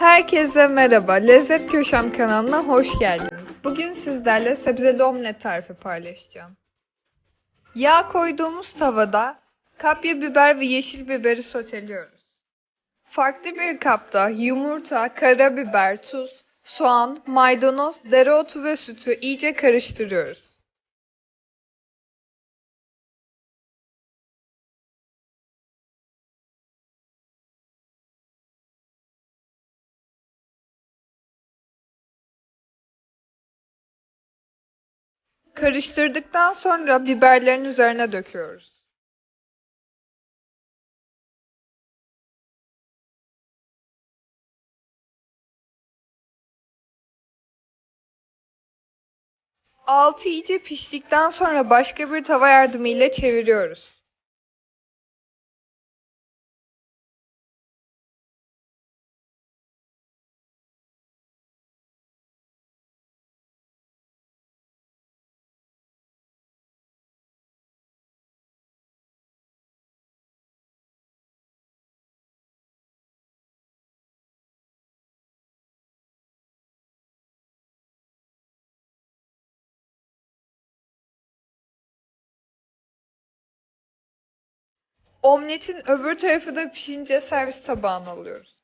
Herkese merhaba. Lezzet Köşem kanalına hoş geldiniz. Bugün sizlerle sebzeli omlet tarifi paylaşacağım. Yağ koyduğumuz tavada kapya biber ve yeşil biberi soteliyoruz. Farklı bir kapta yumurta, karabiber, tuz, soğan, maydanoz, dereotu ve sütü iyice karıştırıyoruz. Karıştırdıktan sonra biberlerin üzerine döküyoruz. Altı iyice piştikten sonra başka bir tava yardımıyla çeviriyoruz. Omletin öbür tarafı da pişince servis tabağına alıyoruz.